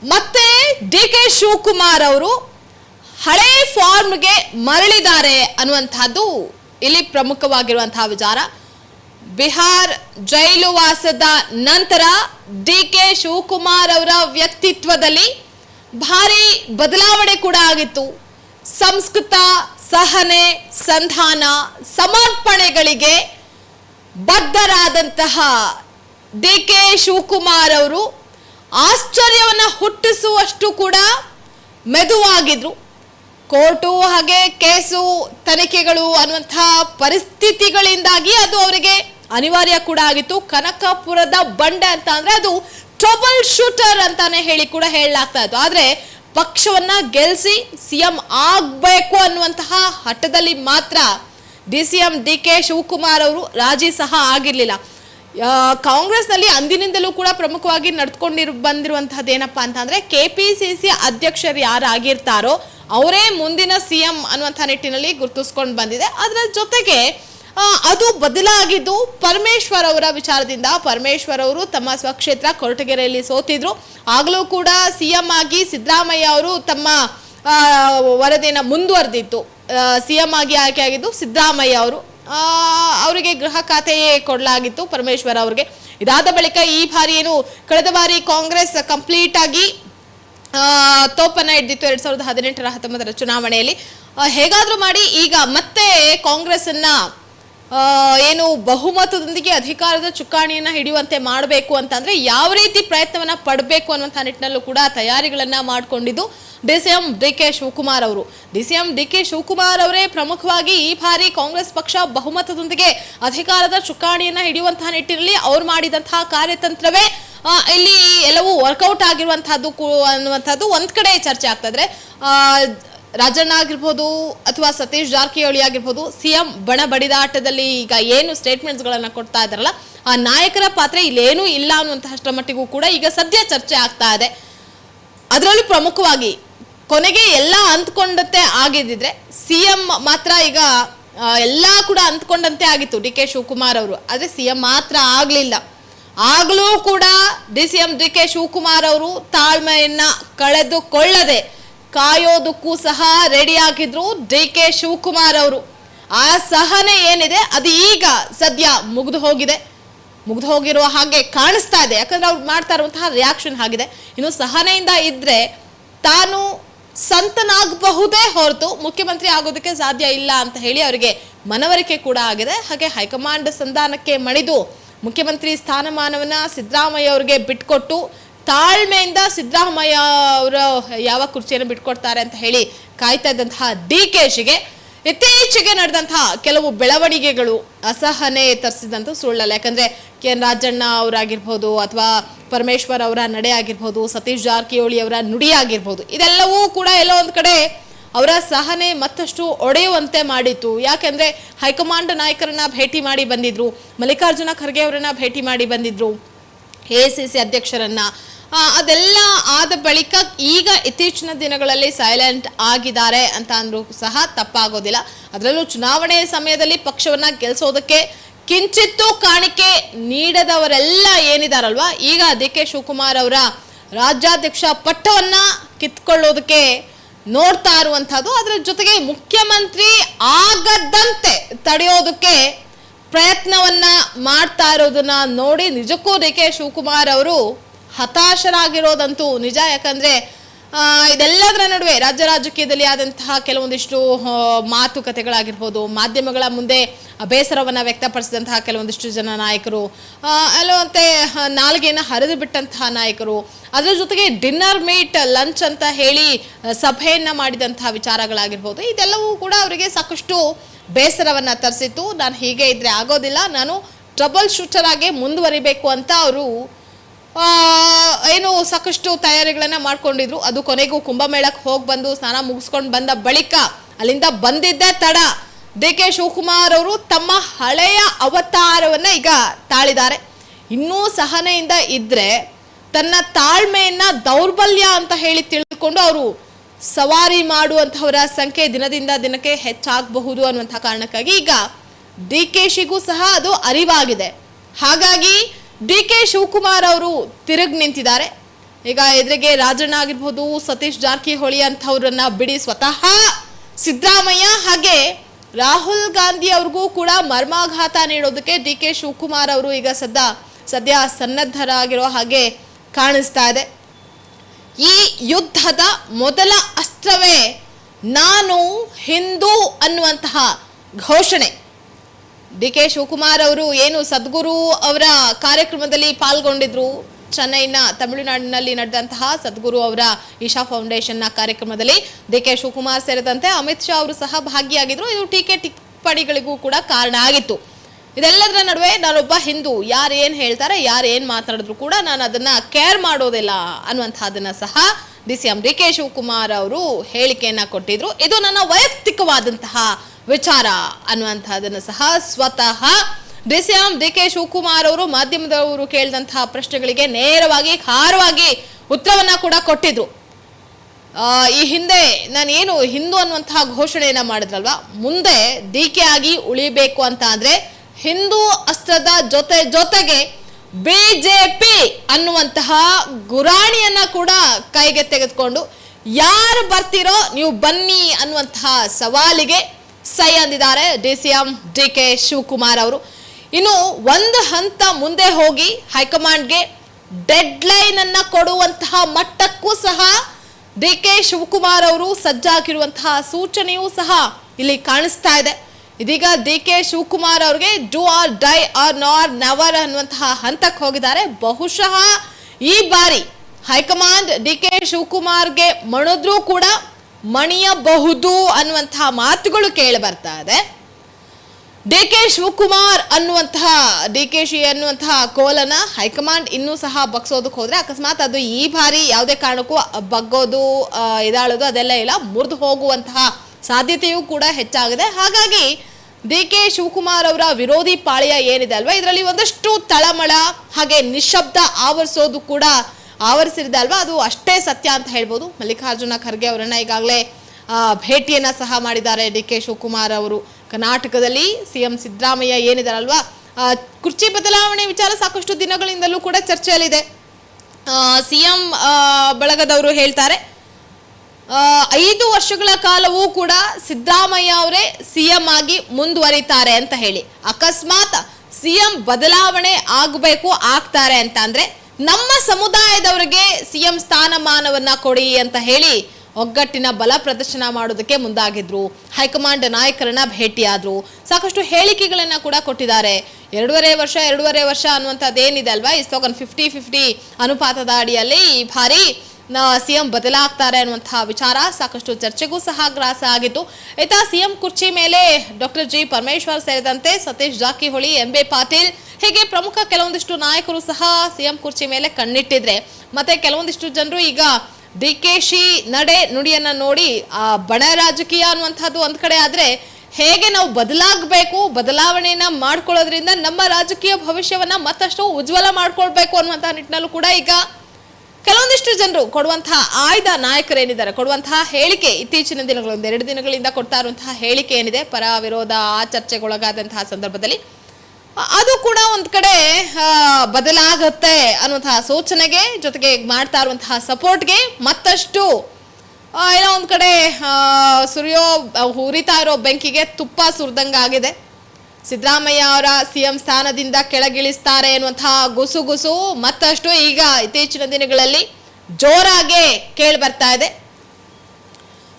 ಮತ್ತೆ ಡಿ ಕೆ ಶಿವಕುಮಾರ್ ಅವರು ಹಳೆ ಫಾರ್ಮ್ಗೆ ಮರಳಿದ್ದಾರೆ ಅನ್ನುವಂತಹದ್ದು ಇಲ್ಲಿ ಪ್ರಮುಖವಾಗಿರುವಂತಹ ವಿಚಾರ. ಬಿಹಾರ್ ಜೈಲು ವಾಸದ ನಂತರ ಡಿ ಕೆ ಶಿವಕುಮಾರ್ ಅವರ ವ್ಯಕ್ತಿತ್ವದಲ್ಲಿ ಭಾರಿ ಬದಲಾವಣೆ ಕೂಡ ಆಗಿತ್ತು. ಸಂಸ್ಕೃತ, ಸಹನೆ, ಸಂಧಾನ, ಸಮರ್ಪಣೆಗಳಿಗೆ ಬದ್ಧರಾದಂತಹ ಡಿ ಕೆ ಶಿವಕುಮಾರ್ ಅವರು ಆಶ್ಚರ್ಯವನ್ನು ಹುಟ್ಟಿಸುವಷ್ಟು ಕೂಡ ಮೆದುವಾಗಿದ್ರು. ಕೋರ್ಟು ಹಾಗೆ ಕೇಸು ತನಿಖೆಗಳು ಅನ್ನುವಂತಹ ಪರಿಸ್ಥಿತಿಗಳಿಂದಾಗಿ ಅದು ಅವರಿಗೆ ಅನಿವಾರ್ಯ ಕೂಡ ಆಗಿತ್ತು. ಕನಕಪುರದ ಬಂಡೆ ಅಂತ ಅಂದ್ರೆ ಅದು ಟ್ರಬಲ್ ಶೂಟರ್ ಅಂತಾನೆ ಹೇಳಿ ಕೂಡ ಹೇಳಲಾಗ್ತಾ ಇತ್ತು. ಆದ್ರೆ ಪಕ್ಷವನ್ನ ಗೆಲ್ಸಿ ಸಿಎಂ ಆಗ್ಬೇಕು ಅನ್ನುವಂತಹ ಹಠದಲ್ಲಿ ಮಾತ್ರ D C M D K Shivakumar ಅವರು ರಾಜಿ ಸಹ ಆಗಿರ್ಲಿಲ್ಲ. ಕಾಂಗ್ರೆಸ್ನಲ್ಲಿ ಅಂದಿನಿಂದಲೂ ಕೂಡ ಪ್ರಮುಖವಾಗಿ ನಡ್ಕೊಂಡಿರು ಬಂದಿರುವಂತಹದ್ದು ಏನಪ್ಪಾ ಅಂತ ಅಂದ್ರೆ ಕೆ ಪಿ ಸಿ ಸಿ ಅಧ್ಯಕ್ಷರು ಯಾರಾಗಿರ್ತಾರೋ ಅವರೇ ಮುಂದಿನ ಸಿ ಎಂ ಅನ್ನುವಂಥ ನಿಟ್ಟಿನಲ್ಲಿ ಗುರುತಿಸ್ಕೊಂಡು ಬಂದಿದೆ. ಅದರ ಜೊತೆಗೆ ಅದು ಬದಲಾಗಿದ್ದು ಪರಮೇಶ್ವರ್ ಅವರ ವಿಚಾರದಿಂದ ಪರಮೇಶ್ವರ್ ಅವರು ತಮ್ಮ ಸ್ವಕ್ಷೇತ್ರ ಕೊರಟಗೆರೆಯಲ್ಲಿ ಸೋತಿದ್ರು. ಆಗಲೂ ಕೂಡ ಸಿ ಎಂ ಆಗಿ ಸಿದ್ದರಾಮಯ್ಯ ಅವರು ತಮ್ಮ ವರದಿನ ಮುಂದುವರೆದಿತ್ತು. ಸಿ ಎಂ ಆಗಿ ಆಯ್ಕೆ ಆಗಿದ್ದು ಸಿದ್ದರಾಮಯ್ಯ ಅವರು. ಅವರಿಗೆ ಗೃಹ ಖಾತೆಯೇ ಕೊಡಲಾಗಿತ್ತು ಪರಮೇಶ್ವರ್ ಅವರಿಗೆ. ಇದಾದ ಬಳಿಕ ಈ ಬಾರಿ ಏನು, ಕಳೆದ ಬಾರಿ ಕಾಂಗ್ರೆಸ್ ಕಂಪ್ಲೀಟ್ ಆಗಿ ತೋಪನ್ನ ಹಿಡಿದಿತ್ತು ಎರಡ್ ಸಾವಿರದ ಹದಿನೆಂಟರ ಹತ್ತೊಂಬತ್ತರ ಚುನಾವಣೆಯಲ್ಲಿ. ಹೇಗಾದರೂ ಮಾಡಿ ಈಗ ಮತ್ತೆ ಕಾಂಗ್ರೆಸ್ ಅನ್ನ ಏನು ಬಹುಮತದೊಂದಿಗೆ ಅಧಿಕಾರದ ಚುಕ್ಕಾಣಿಯನ್ನ ಹಿಡಿಯುವಂತೆ ಮಾಡಬೇಕು ಅಂತಂದ್ರೆ ಯಾವ ರೀತಿ ಪ್ರಯತ್ನವನ್ನ ಪಡಬೇಕು ಅನ್ನುವಂಥ ನಿಟ್ಟಿನಲ್ಲೂ ಕೂಡ ತಯಾರಿಗಳನ್ನ ಮಾಡಿಕೊಂಡಿದ್ದು D C M D K Shivakumar ಅವರು. D C M D K Shivakumar ಅವರೇ ಪ್ರಮುಖವಾಗಿ ಈ ಬಾರಿ ಕಾಂಗ್ರೆಸ್ ಪಕ್ಷ ಬಹುಮತದೊಂದಿಗೆ ಅಧಿಕಾರದ ಚುಕ್ಕಾಣಿಯನ್ನ ಹಿಡಿಯುವಂತಹ ನಿಟ್ಟಿನಲ್ಲಿ ಅವ್ರು ಮಾಡಿದಂತಹ ಕಾರ್ಯತಂತ್ರವೇ ಇಲ್ಲಿ ಎಲ್ಲವೂ ವರ್ಕೌಟ್ ಆಗಿರುವಂತಹದ್ದು ಅನ್ನುವಂಥದ್ದು ಒಂದ್ ಕಡೆ ಚರ್ಚೆ ಆಗ್ತದ್ರೆ ರಾಜಣ್ಣ ಆಗಿರ್ಬೋದು ಅಥವಾ ಸತೀಶ್ ಜಾರಕಿಹೊಳಿ ಆಗಿರ್ಬೋದು, ಸಿಎಂ ಬಣ ಬಡಿದಾಟದಲ್ಲಿ ಈಗ ಏನು ಸ್ಟೇಟ್ಮೆಂಟ್ಸ್ಗಳನ್ನು ಕೊಡ್ತಾ ಇದಾರಲ್ಲ ಆ ನಾಯಕರ ಪಾತ್ರ ಇಲ್ಲೇನೂ ಇಲ್ಲ ಅನ್ನುವಂತಹಷ್ಟರ ಮಟ್ಟಿಗೂ ಕೂಡ ಈಗ ಸದ್ಯ ಚರ್ಚೆ ಆಗ್ತಾ ಇದೆ. ಅದರಲ್ಲೂ ಪ್ರಮುಖವಾಗಿ ಕೊನೆಗೆ ಎಲ್ಲ ಅಂತ್ಕೊಂಡಂತೆ ಆಗಿದ್ದಿದ್ರೆ ಸಿ ಎಂ ಮಾತ್ರ ಈಗ ಎಲ್ಲ ಕೂಡ ಅಂದ್ಕೊಂಡಂತೆ ಆಗಿತ್ತು ಡಿ ಕೆ ಶಿವಕುಮಾರ್ ಅವರು. ಆದರೆ ಸಿ ಎಂ ಮಾತ್ರ ಆಗಲಿಲ್ಲ. ಆಗಲೂ ಕೂಡ D C M D K Shivakumar ಅವರು ತಾಳ್ಮೆಯನ್ನ ಕಳೆದುಕೊಳ್ಳದೆ ಕಾಯೋದಕ್ಕೂ ಸಹ ರೆಡಿಯಾಗಿದ್ರು ಡಿ ಕೆ ಶಿವಕುಮಾರ್ ಅವರು. ಆ ಸಹನೆ ಏನಿದೆ, ಅದು ಈಗ ಸದ್ಯ ಮುಗಿದು ಹೋಗಿದೆ. ಮುಗಿದು ಹೋಗಿರುವ ಹಾಗೆ ಕಾಣಿಸ್ತಾ ಇದೆ. ಯಾಕಂದ್ರೆ ಅವ್ರು ಮಾಡ್ತಾ ಇರುವಂತಹ ರಿಯಾಕ್ಷನ್ ಆಗಿದೆ. ಇನ್ನು ಸಹನೆಯಿಂದ ಇದ್ರೆ ತಾನು ಸಂತನಾಗಬಹುದೇ ಹೊರತು ಮುಖ್ಯಮಂತ್ರಿ ಆಗೋದಕ್ಕೆ ಸಾಧ್ಯ ಇಲ್ಲ ಅಂತ ಹೇಳಿ ಅವರಿಗೆ ಮನವರಿಕೆ ಕೂಡ ಆಗಿದೆ. ಹಾಗೆ ಹೈಕಮಾಂಡ್ ಸಂಧಾನಕ್ಕೆ ಮಣಿದು ಮುಖ್ಯಮಂತ್ರಿ ಸ್ಥಾನಮಾನವನ್ನು ಸಿದ್ದರಾಮಯ್ಯ ಅವರಿಗೆ ಬಿಟ್ಕೊಟ್ಟು ತಾಳ್ಮೆಯಿಂದ ಸಿದ್ದರಾಮಯ್ಯ ಅವರು ಯಾವ ಕುರ್ಚಿಯನ್ನು ಬಿಟ್ಕೊಡ್ತಾರೆ ಅಂತ ಹೇಳಿ ಕಾಯ್ತಾ ಇದ್ದಂತಹ ಡಿ ಕೆ ಶಿಗೆ ಇತ್ತೀಚೆಗೆ ನಡೆದಂತಹ ಕೆಲವು ಬೆಳವಣಿಗೆಗಳು ಅಸಹನೆ ತರಿಸಿದಂಥ ಸುಳ್ಳಲ್ಲ. ಯಾಕಂದರೆ ಕೆ ಎನ್ ರಾಜಣ್ಣ ಅವರಾಗಿರ್ಬೋದು ಅಥವಾ ಪರಮೇಶ್ವರ್ ಅವರ ನಡೆ ಆಗಿರ್ಬೋದು, ಸತೀಶ್ ಜಾರಕಿಹೊಳಿ ಅವರ ನುಡಿ ಆಗಿರ್ಬೋದು, ಇದೆಲ್ಲವೂ ಕೂಡ ಎಲ್ಲೋ ಒಂದು ಕಡೆ ಅವರ ಸಹನೆ ಮತ್ತಷ್ಟು ಒಡೆಯುವಂತೆ ಮಾಡಿತ್ತು. ಯಾಕೆಂದ್ರೆ ಹೈಕಮಾಂಡ್ ನಾಯಕರನ್ನ ಭೇಟಿ ಮಾಡಿ ಬಂದಿದ್ರು, ಮಲ್ಲಿಕಾರ್ಜುನ ಖರ್ಗೆ ಅವರನ್ನ ಭೇಟಿ ಮಾಡಿ ಬಂದಿದ್ರು, ಎ ಸಿ ಸಿ ಅಧ್ಯಕ್ಷರನ್ನ. ಅದೆಲ್ಲ ಆದ ಬಳಿಕ ಈಗ ಇತ್ತೀಚಿನ ದಿನಗಳಲ್ಲಿ ಸೈಲೆಂಟ್ ಆಗಿದ್ದಾರೆ ಅಂತ ಅಂದ್ರೂ ಸಹ ತಪ್ಪಾಗೋದಿಲ್ಲ. ಅದರಲ್ಲೂ ಚುನಾವಣೆ ಸಮಯದಲ್ಲಿ ಪಕ್ಷವನ್ನ ಗೆಲ್ಸೋದಕ್ಕೆ ಕಿಂಚಿತ್ತೂ ಕಾಣಿಕೆ ನೀಡದವರೆಲ್ಲ ಏನಿದಾರಲ್ವಾ? ಈಗ ಡಿ ಕೆ ಶಿವಕುಮಾರ್ ಅವರ ರಾಜ್ಯಾಧ್ಯಕ್ಷ ಪಟ್ಟವನ್ನ ಕಿತ್ಕೊಳ್ಳೋದಕ್ಕೆ ನೋಡ್ತಾ ಇರುವಂಥದ್ದು. ಅದರ ಜೊತೆಗೆ ಮುಖ್ಯಮಂತ್ರಿ ಆಗದಂತೆ ತಡೆಯೋದಕ್ಕೆ ಪ್ರಯತ್ನವನ್ನ ಮಾಡ್ತಾ ಇರೋದನ್ನ ನೋಡಿ ನಿಜಕ್ಕೂ ಡಿ ಕೆ ಶಿವಕುಮಾರ್ ಅವರು ಹತಾಶರಾಗಿರೋದಂತೂ ನಿಜ. ಯಾಕಂದ್ರೆ ಇದೆಲ್ಲದರ ನಡುವೆ ರಾಜ್ಯ ರಾಜಕೀಯದಲ್ಲಿ ಆದಂತಹ ಕೆಲವೊಂದಿಷ್ಟು ಮಾತುಕತೆಗಳಾಗಿರ್ಬೋದು, ಮಾಧ್ಯಮಗಳ ಮುಂದೆ ಬೇಸರವನ್ನು ವ್ಯಕ್ತಪಡಿಸಿದಂತಹ ಕೆಲವೊಂದಿಷ್ಟು ಜನ ನಾಯಕರು ಅಲ್ಲವಂತೆ ನಾಲ್ಗೆಯನ್ನು ಹರಿದು ಬಿಟ್ಟಂತಹ ನಾಯಕರು, ಅದರ ಜೊತೆಗೆ ಡಿನ್ನರ್ ಮೀಟ್, ಲಂಚ್ ಅಂತ ಹೇಳಿ ಸಭೆಯನ್ನು ಮಾಡಿದಂತಹ ವಿಚಾರಗಳಾಗಿರ್ಬೋದು, ಇದೆಲ್ಲವೂ ಕೂಡ ಅವರಿಗೆ ಸಾಕಷ್ಟು ಬೇಸರವನ್ನು ತರಿಸಿತ್ತು. ನಾನು ಹೀಗೆ ಇದ್ರೆ ಆಗೋದಿಲ್ಲ. ನಾನು ಟ್ರಬಲ್ ಶೂಟರ್ ಆಗಿ ಮುಂದುವರಿಬೇಕು ಅಂತ ಅವರು ಏನು ಸಾಕಷ್ಟು ತಯಾರಿಗಳನ್ನ ಮಾಡ್ಕೊಂಡಿದ್ರು. ಅದು ಕೊನೆಗೂ ಕುಂಭಮೇಳಕ್ಕೆ ಹೋಗಿ ಬಂದು ಸ್ನಾನ ಮುಗಿಸ್ಕೊಂಡು ಬಂದ ಬಳಿಕ ಅಲ್ಲಿಂದ ಬಂದಿದ್ದ ತಡ. ಡಿ ಕೆ ಶಿವಕುಮಾರ್ ಅವರು ತಮ್ಮ ಹಳೆಯ ಅವತಾರವನ್ನ ಈಗ ತಾಳಿದ್ದಾರೆ. ಇನ್ನೂ ಸಹನೆಯಿಂದ ಇದ್ರೆ ತನ್ನ ತಾಳ್ಮೆಯನ್ನ ದೌರ್ಬಲ್ಯ ಅಂತ ಹೇಳಿ ತಿಳ್ಕೊಂಡು ಅವರು ಸವಾರಿ ಮಾಡುವಂತಹವರ ಸಂಖ್ಯೆ ದಿನದಿಂದ ದಿನಕ್ಕೆ ಹೆಚ್ಚಾಗಬಹುದು ಅನ್ನುವಂಥ ಕಾರಣಕ್ಕಾಗಿ ಈಗ ಡಿ ಕೆ ಶಿಗೂ ಸಹ ಅದು ಅರಿವಾಗಿದೆ. ಹಾಗಾಗಿ ಡಿ ಕೆ ಶಿವಕುಮಾರ್ ಅವರು ತಿರುಗ್ ನಿಂತಿದ್ದಾರೆ. ಈಗ ಎದುರಿಗೆ ರಾಜಣ್ಣ ಆಗಿರ್ಬೋದು, ಸತೀಶ್ ಜಾರಕಿಹೊಳಿ ಅಂಥವ್ರನ್ನ ಬಿಡಿ ಸ್ವತಃ ಸಿದ್ದರಾಮಯ್ಯ ಹಾಗೆ ರಾಹುಲ್ ಗಾಂಧಿ ಅವ್ರಿಗೂ ಕೂಡ ಮರ್ಮಾಘಾತ ನೀಡೋದಕ್ಕೆ ಡಿ ಕೆ ಶಿವಕುಮಾರ್ ಅವರು ಈಗ ಸದ್ಯ ಸದ್ಯ ಸನ್ನದ್ಧರಾಗಿರೋ ಹಾಗೆ ಕಾಣಿಸ್ತಾ ಇದೆ. ಈ ಯುದ್ಧದ ಮೊದಲ ಅಸ್ತ್ರವೇ ನಾನು ಹಿಂದೂ ಅನ್ನುವಂತಹ ಘೋಷಣೆ. ಡಿ ಕೆ ಶಿವಕುಮಾರ್ ಅವರು ಏನು ಸದ್ಗುರು ಅವರ ಕಾರ್ಯಕ್ರಮದಲ್ಲಿ ಪಾಲ್ಗೊಂಡಿದ್ರು? ಚೆನ್ನೈನ ತಮಿಳುನಾಡಿನಲ್ಲಿ ನಡೆದಂತಹ ಸದ್ಗುರು ಅವರ ಇಶಾ ಫೌಂಡೇಶನ್ನ ಕಾರ್ಯಕ್ರಮದಲ್ಲಿ ಡಿ ಕೆ ಶಿವಕುಮಾರ್ ಸೇರಿದಂತೆ ಅಮಿತ್ ಶಾ ಅವರು ಸಹ ಭಾಗಿಯಾಗಿದ್ರು. ಇದು ಟೀಕೆ ಟಿಪ್ಪಣಿಗಳಿಗೂ ಕೂಡ ಕಾರಣ ಆಗಿತ್ತು. ಇದೆಲ್ಲದರ ನಡುವೆ ನಾನೊಬ್ಬ ಹಿಂದೂ ಯಾರು ಏನು ಹೇಳ್ತಾರೆ ಯಾರು ಏನು ಮಾತಾಡಿದ್ರು ಕೂಡ ನಾನು ಅದನ್ನ ಕೇರ್ ಮಾಡೋದಿಲ್ಲ ಅನ್ನುವಂಥದ್ದನ್ನು ಸಹ D C M D K Shivakumar ಅವರು ಹೇಳಿಕೆಯನ್ನು ಕೊಟ್ಟಿದ್ರು. ಇದು ನನ್ನ ವೈಯಕ್ತಿಕವಾದಂತಹ ವಿಚಾರ ಅನ್ನುವಂಥದ್ದನ್ನು ಸಹ ಸ್ವತಃ D C M D K Shivakumar ಅವರು ಮಾಧ್ಯಮದವರು ಕೇಳಿದಂತಹ ಪ್ರಶ್ನೆಗಳಿಗೆ ನೇರವಾಗಿ, ಖಾರವಾಗಿ ಉತ್ತರವನ್ನ ಕೂಡ ಕೊಟ್ಟಿದ್ರು. ಈ ಹಿಂದೆ ನಾನೇನು ಹಿಂದೂ ಅನ್ನುವಂತಹ ಘೋಷಣೆಯನ್ನ ಮಾಡಿದ್ರಲ್ವಾ? ಮುಂದೆ ಡಿ ಕೆ ಆಗಿ ಉಳಿಬೇಕು ಅಂತ ಅಂದ್ರೆ ಹಿಂದೂ ಅಸ್ತ್ರದ ಜೊತೆ ಜೊತೆಗೆ ಬಿಜೆಪಿ ಅನ್ನುವಂತಹ ಗುರಾಣಿಯನ್ನ ಕೂಡ ಕೈಗೆ ತೆಗೆದುಕೊಂಡು, ಯಾರು ಬರ್ತಿರೋ ನೀವು ಬನ್ನಿ ಅನ್ನುವಂತಹ ಸವಾಲಿಗೆ ಸೈ ಅಂದಿದ್ದಾರೆ. D C M D K Shivakumar ಅವರು. ಇನ್ನು ಒಂದು ಹಂತ ಮುಂದೆ ಹೋಗಿ ಹೈಕಮಾಂಡ್ಗೆ ಡೆಡ್ ಲೈನ್ ಅನ್ನ ಕೊಡುವಂತಹ ಮಟ್ಟಕ್ಕೂ ಸಹ ಡಿ ಕೆ ಶಿವಕುಮಾರ್ ಅವರು ಸಜ್ಜಾಗಿರುವಂತಹ ಸೂಚನೆಯೂ ಸಹ ಇಲ್ಲಿ ಕಾಣಿಸ್ತಾ ಇದೆ. ಇದೀಗ ಡಿ ಕೆ ಶಿವಕುಮಾರ್ ಅವ್ರಿಗೆ do or die or now or never ಅನ್ನುವಂತಹ ಹಂತಕ್ಕೆ ಹೋಗಿದ್ದಾರೆ. ಬಹುಶಃ ಈ ಬಾರಿ ಹೈಕಮಾಂಡ್ ಡಿ ಕೆ ಶಿವಕುಮಾರ್ಗೆ ಮಣಿದ್ರೂ ಕೂಡ ಮಣಿಯಬಹುದು ಅನ್ನುವಂತಹ ಮಾತುಗಳು ಕೇಳಿ ಬರ್ತಾ ಇದೆ. ಡಿ ಕೆ ಶಿವಕುಮಾರ್ ಅನ್ನುವಂತಹ, ಡಿ ಕೆ ಶಿ ಅನ್ನುವಂತಹ ಕೋಲನ ಹೈಕಮಾಂಡ್ ಇನ್ನೂ ಸಹ ಬಗ್ಸೋದಕ್ಕೆ ಹೋದ್ರೆ ಅಕಸ್ಮಾತ್ ಅದು ಈ ಬಾರಿ ಯಾವುದೇ ಕಾರಣಕ್ಕೂ ಬಗ್ಗೋದು ಇದಾಳೋದು ಅದೆಲ್ಲ ಇಲ್ಲ. ಮುರಿದು ಹೋಗುವಂತಹ ಸಾಧ್ಯತೆಯೂ ಕೂಡ ಹೆಚ್ಚಾಗಿದೆ. ಹಾಗಾಗಿ ಡಿ ಕೆ ಶಿವಕುಮಾರ್ ಅವರ ವಿರೋಧಿ ಪಾಳಿಯ ಏನಿದೆ ಅಲ್ವಾ? ಇದರಲ್ಲಿ ಒಂದಷ್ಟು ತಳಮಳ, ಹಾಗೆ ನಿಶಬ್ದ ಆವರಿಸೋದು ಕೂಡ ಆವರಿಸಿದೆ ಅಲ್ವಾ? ಅದು ಅಷ್ಟೇ ಸತ್ಯ ಅಂತ ಹೇಳ್ಬೋದು. ಮಲ್ಲಿಕಾರ್ಜುನ ಖರ್ಗೆ ಅವರನ್ನ ಈಗಾಗಲೇ ಭೇಟಿಯನ್ನು ಸಹ ಮಾಡಿದ್ದಾರೆ ಡಿ ಕೆ ಶಿವಕುಮಾರ್ ಅವರು. ಕರ್ನಾಟಕದಲ್ಲಿ ಸಿಎಂ ಸಿದ್ದರಾಮಯ್ಯ ಏನಿದಾರಲ್ವಾ? ಕುರ್ಚಿ ಬದಲಾವಣೆ ವಿಚಾರ ಸಾಕಷ್ಟು ದಿನಗಳಿಂದಲೂ ಕೂಡ ಚರ್ಚೆಯಲ್ಲಿದೆ. ಸಿಎಂ ಬಳಗದವರು ಹೇಳ್ತಾರೆ ಐದು ವರ್ಷಗಳ ಕಾಲವೂ ಕೂಡ ಸಿದ್ದರಾಮಯ್ಯ ಅವರೇ ಸಿಎಂ ಆಗಿ ಮುಂದುವರಿತಾರೆ ಅಂತ ಹೇಳಿ. ಅಕಸ್ಮಾತ್ ಸಿಎಂ ಬದಲಾವಣೆ ಆಗಬೇಕು, ಆಗ್ತಾರೆ ಅಂತ ಅಂದ್ರೆ ನಮ್ಮ ಸಮುದಾಯದವರಿಗೆ ಸಿಎಂ ಸ್ಥಾನಮಾನವನ್ನ ಕೊಡಿ ಅಂತ ಹೇಳಿ ಒಗ್ಗಟ್ಟಿನ ಬಲ ಪ್ರದರ್ಶನ ಮಾಡೋದಕ್ಕೆ ಮುಂದಾಗಿದ್ರು. ಹೈಕಮಾಂಡ್ ನಾಯಕರನ್ನ ಭೇಟಿಯಾದ್ರು. ಸಾಕಷ್ಟು ಹೇಳಿಕೆಗಳನ್ನ ಕೂಡ ಕೊಟ್ಟಿದ್ದಾರೆ. ಎರಡೂವರೆ ವರ್ಷ ಎರಡೂವರೆ ವರ್ಷ ಅನ್ನುವಂಥದ್ದು ಏನಿದೆ ಅಲ್ವಾ? ಈ ಸ್ಲೋಗನ್ ಫಿಫ್ಟಿ ಫಿಫ್ಟಿ ಅನುಪಾತದ ಅಡಿಯಲ್ಲಿ ಈ ಬಾರಿ ಸಿಎಂ ಬದಲಾಗ್ತಾರೆ ಅನ್ನುವಂತಹ ವಿಚಾರ ಸಾಕಷ್ಟು ಚರ್ಚೆಗೂ ಸಹ ಗ್ರಾಸ ಆಗಿತ್ತು. ಆಯ್ತಾ, ಸಿಎಂ ಕುರ್ಚಿ ಮೇಲೆ ಡಾಕ್ಟರ್ ಜಿ ಪರಮೇಶ್ವರ್ ಸೇರಿದಂತೆ ಸತೀಶ್ ಜಾರಕಿಹೊಳಿ, ಎಂ ಬಿ ಪಾಟೀಲ್ ಹೀಗೆ ಪ್ರಮುಖ ಕೆಲವೊಂದಿಷ್ಟು ನಾಯಕರು ಸಹ ಸಿಎಂ ಕುರ್ಚಿ ಮೇಲೆ ಕಣ್ಣಿಟ್ಟಿದ್ರೆ. ಮತ್ತೆ ಕೆಲವೊಂದಿಷ್ಟು ಜನರು ಈಗ ಡಿ ಕೆ ಶಿ ನಡೆ ನುಡಿಯನ್ನ ನೋಡಿ, ಆ ಬಣ ರಾಜಕೀಯ ಅನ್ನುವಂಥದ್ದು ಒಂದ್ ಕಡೆ ಆದ್ರೆ ಹೇಗೆ ನಾವು ಬದಲಾಗಬೇಕು, ಬದಲಾವಣೆಯನ್ನ ಮಾಡ್ಕೊಳ್ಳೋದ್ರಿಂದ ನಮ್ಮ ರಾಜಕೀಯ ಭವಿಷ್ಯವನ್ನ ಮತ್ತಷ್ಟು ಉಜ್ವಲ ಮಾಡ್ಕೊಳ್ಬೇಕು ಅನ್ನುವಂತಹ ನಿಟ್ಟಿನಲ್ಲೂ ಕೂಡ ಈಗ ಕೆಲವೊಂದಿಷ್ಟು ಜನರು ಕೊಡುವಂತಹ ಆಯ್ದ ನಾಯಕರೇನಿದ್ದಾರೆ ಕೊಡುವಂತಹ ಹೇಳಿಕೆ ಇತ್ತೀಚಿನ ದಿನಗಳು, ಒಂದೆರಡು ದಿನಗಳಿಂದ ಕೊಡ್ತಾ ಇರುವಂತಹ ಹೇಳಿಕೆ ಏನಿದೆ, ಪರ ವಿರೋಧ ಆ ಚರ್ಚೆಗೊಳಗಾದಂತಹ ಸಂದರ್ಭದಲ್ಲಿ. ಅದು ಕೂಡ ಒಂದ್ ಕಡೆ ಬದಲಾಗತ್ತೆ ಅನ್ನುವಂತಹ ಸೂಚನೆಗೆ ಜೊತೆಗೆ ಮಾಡ್ತಾ ಇರುವಂತಹ ಸಪೋರ್ಟ್ಗೆ ಮತ್ತಷ್ಟು ಏನೋ ಒಂದ್ ಕಡೆ ಸುರಿಯೋ, ಹುರಿತಾ ಇರೋ ಬೆಂಕಿಗೆ ತುಪ್ಪ ಸುರಿದಂಗಾಗಿದೆ ಸಿದ್ದರಾಮಯ್ಯ ಅವರ ಸಿಎಂ ಸ್ಥಾನದಿಂದ ಕೆಳಗಿಳಿಸ್ತಾರೆ ಎನ್ನುವಂತಹ ಗುಸುಗುಸು ಮತ್ತಷ್ಟು ಈಗ ಇತ್ತೀಚಿನ ದಿನಗಳಲ್ಲಿ ಜೋರಾಗೆ ಕೇಳಿ ಬರ್ತಾ ಇದೆ.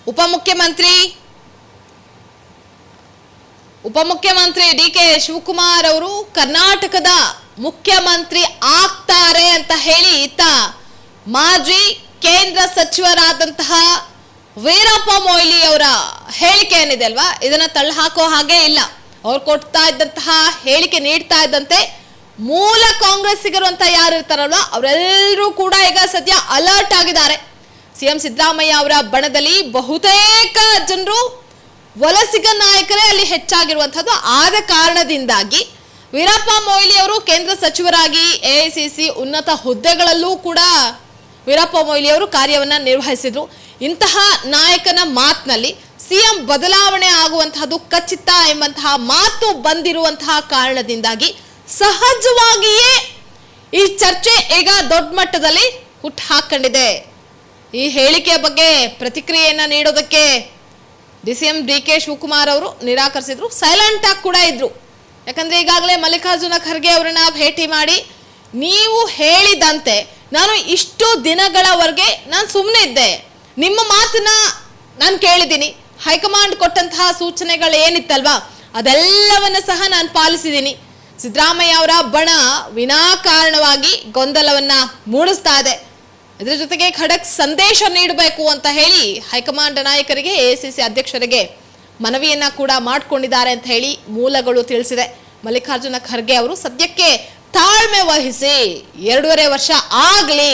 ಉಪಮುಖ್ಯಮಂತ್ರಿ ಉಪಮುಖ್ಯಮಂತ್ರಿ ಡಿ ಕೆ ಶಿವಕುಮಾರ್ ಅವರು ಕರ್ನಾಟಕದ ಮುಖ್ಯಮಂತ್ರಿ ಆಗ್ತಾರೆ ಅಂತ ಹೇಳಿ ಇತ್ತ ಮಾಜಿ ಕೇಂದ್ರ ಸಚಿವರಾದಂತಹ ವೀರಪ್ಪ ಮೊಯ್ಲಿ ಅವರ ಹೇಳಿಕೆ ಏನಿದೆ ಅಲ್ವಾ? ಇದನ್ನ ತಳ್ಳಿ ಹಾಕೋ ಹಾಗೆ ಇಲ್ಲ. ಅವ್ರು ಕೊಡ್ತಾ ಇದ್ದಂತಹ ಹೇಳಿಕೆ ನೀಡ್ತಾ ಇದ್ದಂತೆ ಮೂಲ ಕಾಂಗ್ರೆಸ್ಸಿಗರು ಅಂತ ಯಾರು ಇರ್ತಾರಲ್ವಾ? ಅವರೆಲ್ಲರೂ ಕೂಡ ಈಗ ಸದ್ಯ ಅಲರ್ಟ್ ಆಗಿದ್ದಾರೆ. ಸಿಎಂ ಸಿದ್ದರಾಮಯ್ಯ ಅವರ ಬಣದಲ್ಲಿ ಬಹುತೇಕ ಜನರು ವಲಸಿಗ ನಾಯಕರೇ ಅಲ್ಲಿ ಹೆಚ್ಚಾಗಿರುವಂತಹದ್ದು ಆದ ಕಾರಣದಿಂದಾಗಿ ವೀರಪ್ಪ ಮೊಯ್ಲಿ ಅವರು ಕೇಂದ್ರ ಸಚಿವರಾಗಿ ಎಐಸಿಸಿ ಉನ್ನತ ಹುದ್ದೆಗಳಲ್ಲೂ ಕೂಡ ವೀರಪ್ಪ ಮೊಯ್ಲಿ ಅವರು ಕಾರ್ಯವನ್ನ ನಿರ್ವಹಿಸಿದ್ರು. ಇಂತಹ ನಾಯಕನ ಮಾತಿನಲ್ಲಿ ಸಿಎಂ ಬದಲಾವಣೆ ಆಗುವಂತಹದ್ದು ಖಚಿತ ಎಂಬಂತಹ ಮಾತು ಬಂದಿರುವಂತಹ ಕಾರಣದಿಂದಾಗಿ ಸಹಜವಾಗಿಯೇ ಈ ಚರ್ಚೆ ಈಗ ದೊಡ್ಡ ಮಟ್ಟದಲ್ಲಿ ಹುಟ್ಟು ಹಾಕೊಂಡಿದೆ. ಈ ಹೇಳಿಕೆಯ ಬಗ್ಗೆ ಪ್ರತಿಕ್ರಿಯೆಯನ್ನ ನೀಡೋದಕ್ಕೆ D C M D K Shivakumar ಅವರು ನಿರಾಕರಿಸಿದ್ರು. ಸೈಲೆಂಟ್ ಆಗಿ ಕೂಡ ಇದ್ರು. ಯಾಕಂದ್ರೆ ಈಗಾಗಲೇ ಮಲ್ಲಿಕಾರ್ಜುನ ಖರ್ಗೆ ಅವರನ್ನ ಭೇಟಿ ಮಾಡಿ ನೀವು ಹೇಳಿದಂತೆ ನಾನು ಇಷ್ಟು ದಿನಗಳವರೆಗೆ ನಾನು ಸುಮ್ಮನೆ ಇದ್ದೆ. ನಿಮ್ಮ ಮಾತನ್ನ ನಾನು ಕೇಳಿದ್ದೀನಿ. ಹೈಕಮಾಂಡ್ ಕೊಟ್ಟಂತಹ ಸೂಚನೆಗಳು ಏನಿತ್ತಲ್ವಾ? ಅದೆಲ್ಲವನ್ನ ಸಹ ನಾನು ಪಾಲಿಸಿದ್ದೀನಿ. ಸಿದ್ದರಾಮಯ್ಯ ಅವರ ಬಣ ವಿನಾಕಾರಣವಾಗಿ ಗೊಂದಲವನ್ನ ಮೂಡಿಸ್ತಾ ಇದೆ. ಇದರ ಜೊತೆಗೆ ಖಡಕ್ ಸಂದೇಶ ನೀಡಬೇಕು ಅಂತ ಹೇಳಿ ಹೈಕಮಾಂಡ್ ನಾಯಕರಿಗೆ ಎಸಿಸಿ ಅಧ್ಯಕ್ಷರಿಗೆ ಮನವಿಯನ್ನ ಕೂಡ ಮಾಡಿಕೊಂಡಿದ್ದಾರೆ ಅಂತ ಹೇಳಿ ಮೂಲಗಳು ತಿಳಿಸಿದೆ. ಮಲ್ಲಿಕಾರ್ಜುನ ಖರ್ಗೆ ಅವರು ಸದ್ಯಕ್ಕೆ ತಾಳ್ಮೆ ವಹಿಸಿ ಎರಡೂವರೆ ವರ್ಷ ಆಗಲಿ,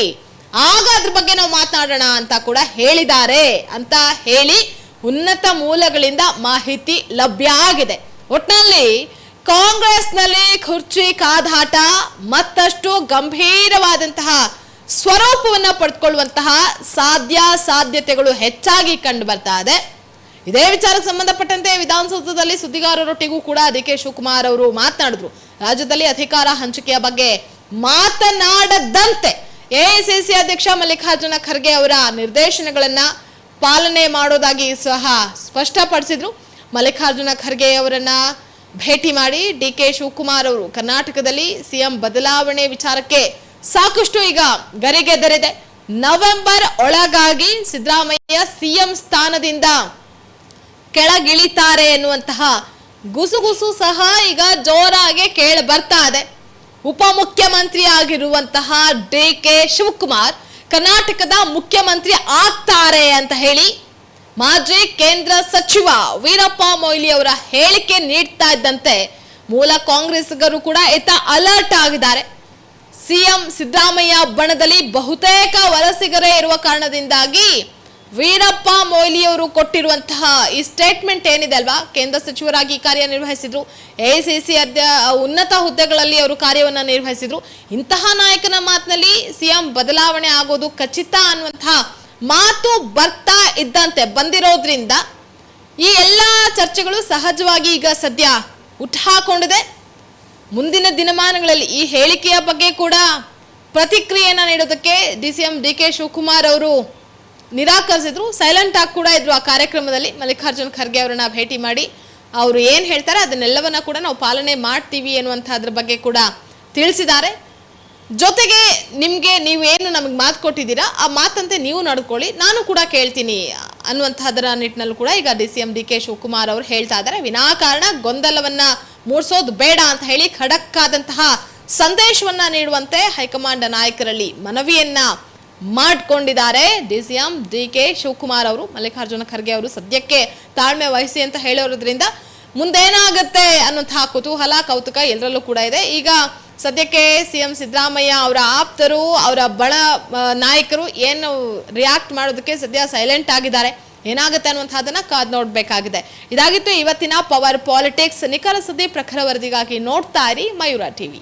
ಆಗ ಅದ್ರ ಬಗ್ಗೆ ನಾವು ಮಾತನಾಡೋಣ ಅಂತ ಕೂಡ ಹೇಳಿದ್ದಾರೆ ಅಂತ ಹೇಳಿ ಉನ್ನತ ಮೂಲಗಳಿಂದ ಮಾಹಿತಿ ಲಭ್ಯ ಆಗಿದೆ. ಒಟ್ನಲ್ಲಿ ಕಾಂಗ್ರೆಸ್ನಲ್ಲಿ ಕುರ್ಚಿ ಕಾದಾಟ ಮತ್ತಷ್ಟು ಗಂಭೀರವಾದಂತಹ ಸ್ವರೂಪವನ್ನ ಪಡ್ಕೊಳ್ಳುವಂತಹ ಸಾಧ್ಯ ಸಾಧ್ಯತೆಗಳು ಹೆಚ್ಚಾಗಿ ಕಂಡು ಬರ್ತಾ ಇದೆ. ಇದೇ ವಿಚಾರಕ್ಕೆ ಸಂಬಂಧಪಟ್ಟಂತೆ ವಿಧಾನಸೌಧದಲ್ಲಿ ಸುದ್ದಿಗಾರರೊಟ್ಟಿಗೂ ಕೂಡ ಡಿ ಕೆ ಶಿವಕುಮಾರ್ ಅವರು ಮಾತನಾಡಿದ್ರು. ರಾಜ್ಯದಲ್ಲಿ ಅಧಿಕಾರ ಹಂಚಿಕೆಯ ಬಗ್ಗೆ ಮಾತನಾಡದಂತೆ ಎಐಸಿಸಿ ಅಧ್ಯಕ್ಷ ಮಲ್ಲಿಕಾರ್ಜುನ ಖರ್ಗೆ ಅವರ ನಿರ್ದೇಶನಗಳನ್ನ ಪಾಲನೆ ಮಾಡೋದಾಗಿ ಸಹ ಸ್ಪಷ್ಟಪಡಿಸಿದ್ರು. ಮಲ್ಲಿಕಾರ್ಜುನ ಖರ್ಗೆ ಅವರನ್ನ ಭೇಟಿ ಮಾಡಿ ಡಿ ಕೆ ಶಿವಕುಮಾರ್ ಅವರು ಕರ್ನಾಟಕದಲ್ಲಿ ಸಿಎಂ ಬದಲಾವಣೆ ವಿಚಾರಕ್ಕೆ ಸಾಕಷ್ಟು ಈಗ ಗರಿಗೆದರಿದೆ ನವೆಂಬರ್ ಒಳಗಾಗಿ ಸಿದ್ದರಾಮಯ್ಯ ಸಿಎಂ ಸ್ಥಾನದಿಂದ ಕೆಳಗಿಳಿತಾರೆ ಎನ್ನುವಂತಹ ಗುಸುಗುಸು ಸಹ ಈಗ ಜೋರಾಗಿ ಕೇಳಿ ಬರ್ತಾ ಇದೆ. ಉಪಮುಖ್ಯಮಂತ್ರಿ ಆಗಿರುವಂತಹ ಡಿ ಕೆ ಶಿವಕುಮಾರ್ ಕರ್ನಾಟಕದ ಮುಖ್ಯಮಂತ್ರಿ ಆಗ್ತಾರೆ ಅಂತ ಹೇಳಿ ಮಾಜಿ ಕೇಂದ್ರ ಸಚಿವ ವೀರಪ್ಪ ಮೊಯ್ಲಿ ಅವರ ಹೇಳಿಕೆ ನೀಡ್ತಾ ಇದ್ದಂತೆ ಮೂಲ ಕಾಂಗ್ರೆಸ್ಗರು ಕೂಡ ಇತ್ತ ಅಲರ್ಟ್ ಆಗಿದ್ದಾರೆ. ಸಿಎಂ ಸಿದ್ದರಾಮಯ್ಯ ಬಣದಲ್ಲಿ ಬಹುತೇಕ ವಲಸಿಗರೇ ಇರುವ ಕಾರಣದಿಂದಾಗಿ ವೀರಪ್ಪ ಮೊಯ್ಲಿಯವರು ಕೊಟ್ಟಿರುವಂತಹ ಈ ಸ್ಟೇಟ್ಮೆಂಟ್ ಏನಿದೆ ಅಲ್ವಾ? ಕೇಂದ್ರ ಸಚಿವರಾಗಿ ಕಾರ್ಯನಿರ್ವಹಿಸಿದ್ರು. ಎಐಸಿಸಿ ಅಧ್ಯ ಉನ್ನತ ಹುದ್ದೆಗಳಲ್ಲಿ ಅವರು ಕಾರ್ಯವನ್ನು ನಿರ್ವಹಿಸಿದ್ರು. ಇಂತಹ ನಾಯಕನ ಮಾತಿನಲ್ಲಿ ಸಿಎಂ ಬದಲಾವಣೆ ಆಗೋದು ಖಚಿತ ಅನ್ನುವಂತಹ ಮಾತು ಬರ್ತಾ ಇದ್ದಂತೆ ಬಂದಿರೋದ್ರಿಂದ ಈ ಎಲ್ಲ ಚರ್ಚೆಗಳು ಸಹಜವಾಗಿ ಈಗ ಸದ್ಯ ಹುಟ್ಟುಹಾಕೊಂಡಿದೆ ಮುಂದಿನ ದಿನಮಾನಗಳಲ್ಲಿ ಈ ಹೇಳಿಕೆಯ ಬಗ್ಗೆ ಕೂಡ ಪ್ರತಿಕ್ರಿಯೆಯನ್ನ ನೀಡೋದಕ್ಕೆ D C M D K Shivakumar ಅವರು ನಿರಾಕರಿಸಿದ್ರು. ಸೈಲೆಂಟ್ ಆಗಿ ಕೂಡ ಇದ್ರು ಆ ಕಾರ್ಯಕ್ರಮದಲ್ಲಿ. ಮಲ್ಲಿಕಾರ್ಜುನ್ ಖರ್ಗೆ ಅವರನ್ನ ಭೇಟಿ ಮಾಡಿ ಅವರು ಏನು ಹೇಳ್ತಾರೆ ಅದನ್ನೆಲ್ಲವನ್ನ ಕೂಡ ನಾವು ಪಾಲನೆ ಮಾಡ್ತೀವಿ ಎನ್ನುವಂಥದ್ರ ಬಗ್ಗೆ ಕೂಡ ತಿಳಿಸಿದ್ದಾರೆ. ಜೊತೆಗೆ ನಿಮಗೆ ನೀವು ಏನು ನಮಗೆ ಮಾತು ಕೊಟ್ಟಿದ್ದೀರಾ, ಆ ಮಾತಂತೆ ನೀವು ನಡ್ಕೊಳ್ಳಿ, ನಾನು ಕೂಡ ಕೇಳ್ತೀನಿ ಅನ್ನುವಂಥದ್ರ ನಿಟ್ಟಿನಲ್ಲೂ ಕೂಡ ಈಗ D C M D K Shivakumar ಅವರು ಹೇಳ್ತಾ ಇದ್ದಾರೆ. ವಿನಾಕಾರಣ ಗೊಂದಲವನ್ನ ಮೂಡಿಸೋದು ಬೇಡ ಅಂತ ಹೇಳಿ ಖಡಕ್ ಆದಂತಹ ಸಂದೇಶವನ್ನ ನೀಡುವಂತೆ ಹೈಕಮಾಂಡ್ ನಾಯಕರಲ್ಲಿ ಮನವಿಯನ್ನ ಮಾಡ್ಕೊಂಡಿದ್ದಾರೆ. D C M D K Shivakumar ಅವರು, ಮಲ್ಲಿಕಾರ್ಜುನ ಖರ್ಗೆ ಅವರು ಸದ್ಯಕ್ಕೆ ತಾಳ್ಮೆ ವಹಿಸಿ ಅಂತ ಹೇಳಿರೋದ್ರಿಂದ ಮುಂದೇನಾಗುತ್ತೆ ಅನ್ನೋಂತಹ ಕುತೂಹಲ, ಕೌತುಕ ಎಲ್ಲರಲ್ಲೂ ಕೂಡ ಇದೆ. ಈಗ ಸದ್ಯಕ್ಕೆ ಸಿ ಎಂ ಸಿದ್ದರಾಮಯ್ಯ ಅವರ ಆಪ್ತರು, ಅವರ ಬಳ ನಾಯಕರು ಏನು ರಿಯಾಕ್ಟ್ ಮಾಡೋದಕ್ಕೆ ಸದ್ಯ ಸೈಲೆಂಟ್ ಆಗಿದ್ದಾರೆ. ಏನಾಗುತ್ತೆ ಅನ್ನುವಂಥದ್ದನ್ನ ಕಾದ್ ನೋಡಬೇಕಾಗಿದೆ. ಇದಾಗಿತ್ತು ಇವತ್ತಿನ ಪವರ್ ಪಾಲಿಟಿಕ್ಸ್ ನಿಖರ ಸುದ್ದಿ ಪ್ರಖರ ವರದಿಗಾಗಿ ನೋಡ್ತಾ ಇರಿ ಮಯೂರ ಟಿವಿ